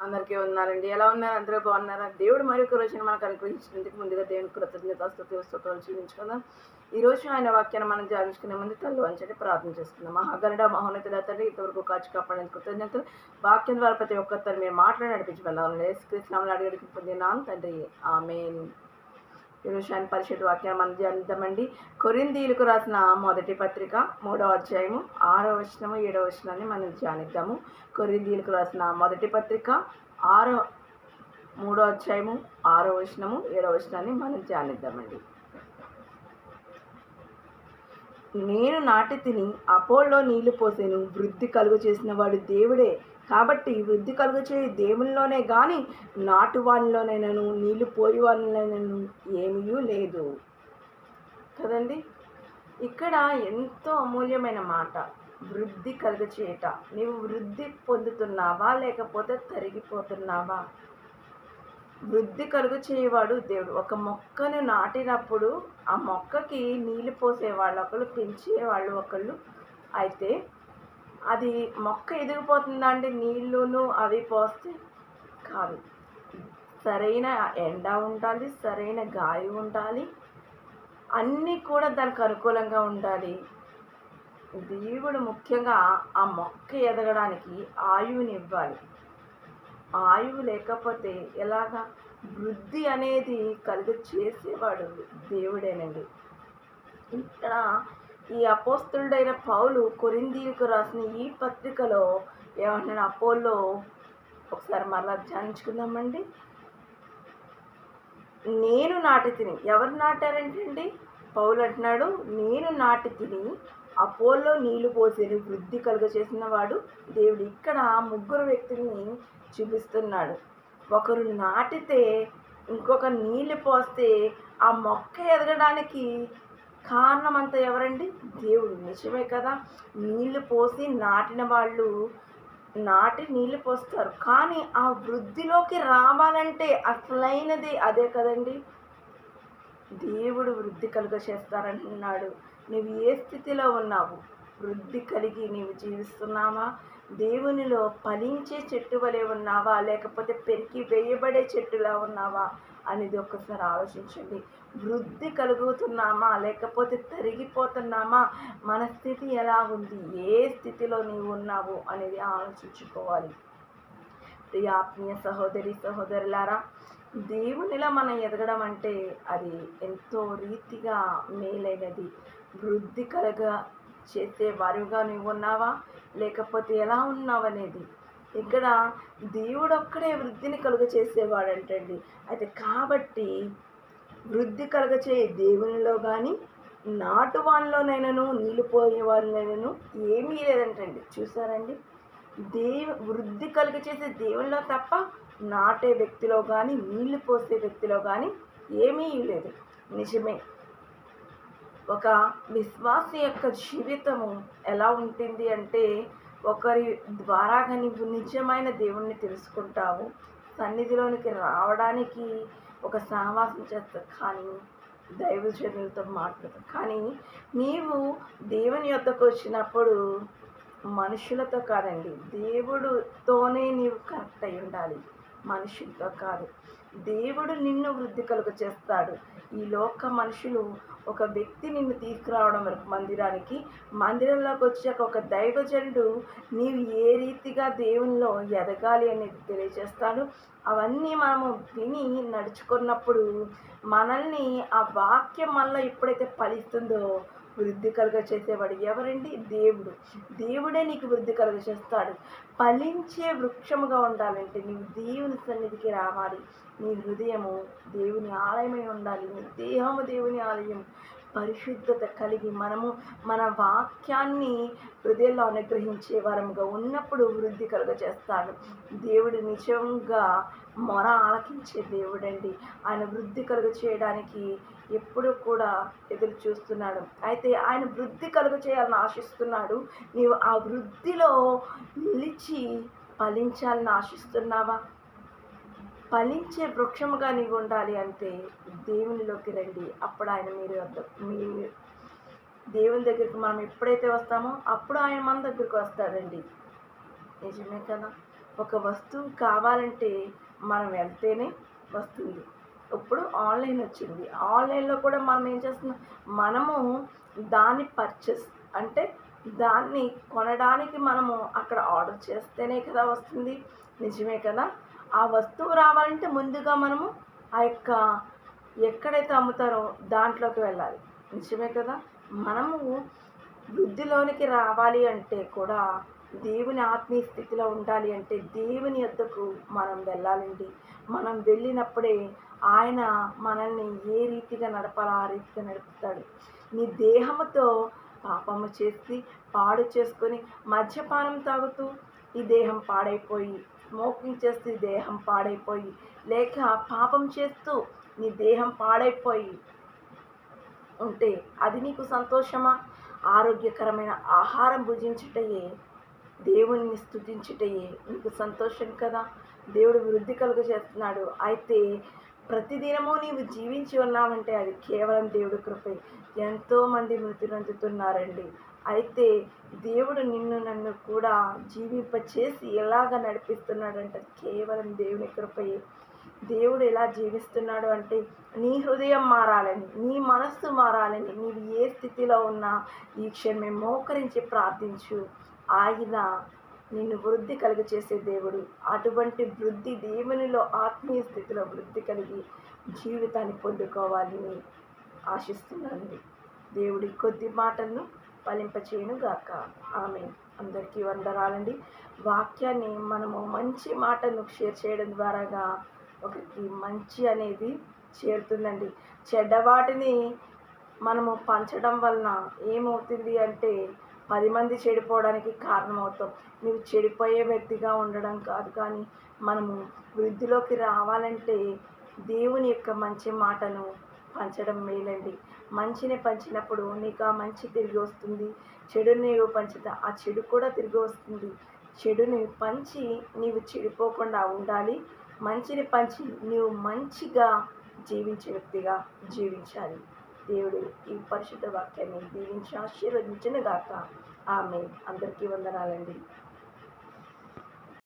అందరికీ ఉన్నారండి ఎలా ఉన్నారు? అందరూ బాగున్నారా? దేవుడు మరొక రోజున మనకు అనుగ్రహించినందుకు ముందుగా దేవుని కృతజ్ఞత స్థుతి స్తోత్రాలు చెల్లించుకుందాం. ఈ రోజు ఆయన వాక్యాన్ని మనం ధ్యానించుకునే ముందు తల్లి వంచని ప్రార్థన చేస్తున్నాం మహాగరుడ మహోన్నతుల తండ్రి ఇంతవరకు కాచి కాపాడేందుకు కృతజ్ఞతలు. వాక్యం ద్వారా ప్రతి ఒక్కరిని మీరు మాట్లాడి నడిపించి వెళ్ళాలని యేసుకృష్ణామని అడిగడికి పొందినాను తండ్రి. ఆమె ఈరోజు పరిషత్ వాక్యాన్ని మనం ధ్యానిద్దామండి. కొరిందీలకు రాసిన మొదటి పత్రిక మూడవ అధ్యాయము ఆరో వచనము ఏడవ వచనాన్ని మనం ధ్యానిద్దాము. కొరిందీలకు రాసిన మొదటి పత్రిక ఆరో మూడో అధ్యాయము ఆరో వచనము ఏడవ వచనాన్ని మనం ధ్యానిద్దామండి. నేను నాటి తిని అపోల్లో నీళ్ళు పోసేను. వృద్ధి కలుగు చేసిన వాడు దేవుడే. కాబట్టి వృద్ధి కలుగు చేయి దేవునిలోనే కానీ నాటువానిలోనైనాను నీళ్ళు పోయేవానిలోనైనాను ఏమీ లేదు. కదండి? ఇక్కడ ఎంతో అమూల్యమైన మాట. వృద్ధి కలుగ చేయట. నీవు వృద్ధి పొందుతున్నావా? లేకపోతే తరిగిపోతున్నావా? వృద్ధి కలుగు చేయవాడు దేవుడు. ఒక మొక్కను నాటినప్పుడు ఆ మొక్కకి నీళ్ళు పోసేవాళ్ళు ఒకళ్ళు పెంచేవాళ్ళు ఒకళ్ళు అయితే అది మొక్క ఎదిగిపోతుందండి నీళ్ళును అవి పోస్తే కాదు. సరైన ఎండ ఉండాలి సరైన గాలి ఉండాలి అన్నీ కూడా దానికి అనుకూలంగా ఉండాలి. దేవుడు ముఖ్యంగా ఆ మొక్క ఎదగడానికి ఆయువుని ఇవ్వాలి. ఆయువు లేకపోతే ఎలాగా? వృద్ధి అనేది కలుగ చేసేవాడు దేవుడేనండి. ఇక్కడ ఈ అపోస్తుడైన పౌలు కొరిందీలకు రాసిన ఈ పత్రికలో ఏమంటున్నాడు? అపోలో ఒకసారి మరలా ధ్యానించుకుందామండి. నేను నాటి తిని ఎవరు నాటారంటండి? పౌలు అంటున్నాడు నేను నాటి తిని ఆ పోల్లో నీళ్ళు పోసేది వృద్ధి కలుగ చేసిన వాడు దేవుడు ఇక్కడ ముగ్గురు వ్యక్తుల్ని చూపిస్తున్నాడు. ఒకరు నాటితే ఇంకొక నీళ్ళు పోస్తే ఆ మొక్క ఎదగడానికి కారణం అంత ఎవరండి? దేవుడు నిజమే కదా. నీళ్ళు పోసి నాటిన వాళ్ళు నాటి నీళ్ళు పోస్తారు. కానీ ఆ వృద్ధిలోకి రావాలంటే అసలైనది అదే కదండి? దేవుడు వృద్ధి కలుగ చేస్తారంటున్నాడు నువ్వు ఏ స్థితిలో ఉన్నావు? వృద్ధి కలిగి నీవు జీవిస్తున్నావా? దేవునిలో ఫలించే చెట్టు వలె ఉన్నావా? లేకపోతే పెరికి వేయబడే చెట్టులా ఉన్నావా? అనేది ఒక్కసారి ఆలోచించండి. వృద్ధి కలుగుతున్నామా? లేకపోతే తరిగిపోతున్నామా? మన స్థితి ఎలా ఉంది? ఏ స్థితిలో నీవు ఉన్నావు? అనేది ఆలోచించుకోవాలి. ప్రియాత్మీయ సహోదరి సహోదరులారా దేవునిలా మనం ఎదగడం అంటే అది ఎంతో రీతిగా మేలైనది. వృద్ధి కలగ చేసే వారుగా నువ్వు ఉన్నావా? లేకపోతే ఎలా ఉన్నావనేది ఇక్కడ దేవుడు ఒక్కడే వృద్ధిని కలుగ చేసేవాడంటండి. అయితే కాబట్టి వృద్ధి కలుగ చేయ దేవునిలో కానీ నాటు వాళ్ళలోనైనాను నీళ్ళు పోయే వాళ్ళనైనాను ఏమీ లేదంటండి. చూసారండి? దేవు వృద్ధి కలుగ చేసే దేవునిలో తప్ప నాటే వ్యక్తిలో కానీ నీళ్ళు పోసే వ్యక్తిలో కానీ ఏమీ లేదు. నిజమే. ఒక విశ్వాస యొక్క జీవితము ఎలా ఉంటుంది అంటే ఒకరి ద్వారా నీవు నిజమైన దేవుణ్ణి తెలుసుకుంటావు. సన్నిధిలోనికి రావడానికి ఒక సహవాసం చేస్తావు కానీ దైవజనులతో మాట్లాడతావు కానీ నీవు దేవుని యొద్దకు వచ్చినప్పుడు మనుషులతో కాదండి దేవుడుతోనే నీవు కనెక్ట్ అయి ఉండాలి. మనుషులతో కాదు. దేవుడు నిన్ను వృద్ధి కలుగ చేస్తాడు. ఈ లోక మనుషులు ఒక వ్యక్తి నిన్ను తీసుకురావడం వరకు మందిరానికి మందిరంలోకి వచ్చాక ఒక దైవజనుడు నీవు ఏ రీతిగా దేవునిలో ఎదగాలి అనేది తెలియజేస్తాడు. అవన్నీ మనము విని నడుచుకున్నప్పుడు మనల్ని ఆ వాక్యం మళ్ళీ ఎప్పుడైతే ఫలిస్తుందో వృద్ధి కలుగ చేసేవాడు ఎవరండి? దేవుడు. దేవుడే నీకు వృద్ధి కలుగ చేస్తాడు ఫలించే వృక్షముగా ఉండాలంటే నీవు దేవుని సన్నిధికి రావాలి. నీ హృదయము దేవుని ఆలయమై ఉండాలి. నీ దేహము దేవుని ఆలయం. పరిశుద్ధత కలిగి మనము మన వాక్యాన్ని హృదయంలో అనుగ్రహించే వారముగా ఉన్నప్పుడు వృద్ధి కలుగ చేస్తాడు దేవుడు నిజంగా మొర ఆలకించే దేవుడండి. ఆయన వృద్ధి కలుగ చేయడానికి ఎప్పుడు కూడా ఎదురు చూస్తున్నాడు. అయితే ఆయన వృద్ధి కలుగ చేయాలని ఆశిస్తున్నాడు. నీవు ఆ వృద్ధిలో నిలిచి ఫలించాలని ఆశిస్తున్నావా? ఫలించే వృక్షముగా నీవు ఉండాలి అంటే దేవునిలోకి రండి. అప్పుడు ఆయన మీరు మీ దేవుని దగ్గరికి మనం ఎప్పుడైతే వస్తామో అప్పుడు ఆయన మన దగ్గరికి వస్తాడండి. నిజమే కదా? ఒక వస్తువు కావాలంటే మనం వెళ్తేనే వస్తుంది. ఇప్పుడు ఆన్లైన్ వచ్చింది. ఆన్లైన్లో కూడా మనం ఏం చేస్తున్నాం? మనము దాన్ని పర్చేస్ అంటే దాన్ని కొనడానికి మనము అక్కడ ఆర్డర్ చేస్తేనే కదా వస్తుంది. నిజమే కదా? ఆ వస్తువు రావాలంటే ముందుగా మనము ఆ యొక్క ఎక్కడైతే అమ్ముతారో దాంట్లోకి వెళ్ళాలి. నిజమే కదా? మనము వృద్ధిలోనికి రావాలి అంటే కూడా దేవుని ఆత్మీయ స్థితిలో ఉండాలి అంటే దేవుని యొద్దకు మనం వెళ్ళాలండి. మనం వెళ్ళినప్పుడే ఆయన మనల్ని ఏ రీతిగా నడపాలో ఆ రీతిగా నడుపుతాడు. నీ దేహముతో పాపము చేసి పాడు చేసుకొని మద్యపానం తాగుతూ ఈ దేహం పాడైపోయి స్మోకింగ్ చేస్తూ దేహం పాడైపోయి లేక పాపం చేస్తూ నీ దేహం పాడైపోయి ఉంటే అది నీకు సంతోషమా? ఆరోగ్యకరమైన ఆహారం భుజించుటయే దేవుణ్ణి స్థుతించుటయే నీకు సంతోషం కదా? దేవుడు వృద్ధి కలుగ చేస్తున్నాడు. అయితే ప్రతిదినము నీవు జీవించి ఉన్నావంటే అది కేవలం దేవుడి కృపే. ఎంతోమంది మృతి నందుతున్నారండి అయితే దేవుడు నిన్ను నన్ను కూడా జీవింపచేసి ఎలాగ నడిపిస్తున్నాడంటే? కేవలం దేవుని కృపయే. దేవుడు ఎలా జీవిస్తున్నాడు అంటే నీ హృదయం మారాలని నీ మనస్సు మారాలని నీవు ఏ స్థితిలో ఉన్నా ఈ క్షణమే మోకరించి ప్రార్థించు. ఆయన నిన్ను వృద్ధి కలిగ చేసే దేవుడు. అటువంటి వృద్ధి దేవునిలో ఆత్మీయ స్థితిలో వృద్ధి కలిగి జీవితాన్ని పొందుకోవాలని ఆశిస్తున్నాను. దేవుడి కొద్ది మాటలను ఫలింపచేయను గాక ఆమె అందరికీ వందనాలండి. వాక్యాన్ని మనము మంచి మాటను షేర్ చేయడం ద్వారాగా ఒకరికి మంచి అనేది చేరుతుందండి. చెడ్డవాటిని మనము పంచడం వలన ఏమవుతుంది అంటే పది మంది చెడిపోవడానికి కారణమవుతాం. నువ్వు చెడిపోయే వ్యక్తిగా ఉండడం కాదు కానీ మనము వృద్ధిలోకి రావాలంటే దేవుని యొక్క మంచి మాటను పంచడం మేలండి. మంచిని పంచినప్పుడు నీకు ఆ మంచి తిరిగి వస్తుంది. చెడుని పంచితే ఆ చెడు కూడా తిరిగి వస్తుంది. చెడుని పంచి నీవు చెడిపోకుండా ఉండాలి. మంచిని పంచి నీవు మంచిగా జీవించే వ్యక్తిగా జీవించాలి. దేవుడు ఈ పరిశుద్ధ వాక్యాన్ని దీవించి ఆశీర్వదించిన గాక. ఆమె అందరికీ వందనాలండి.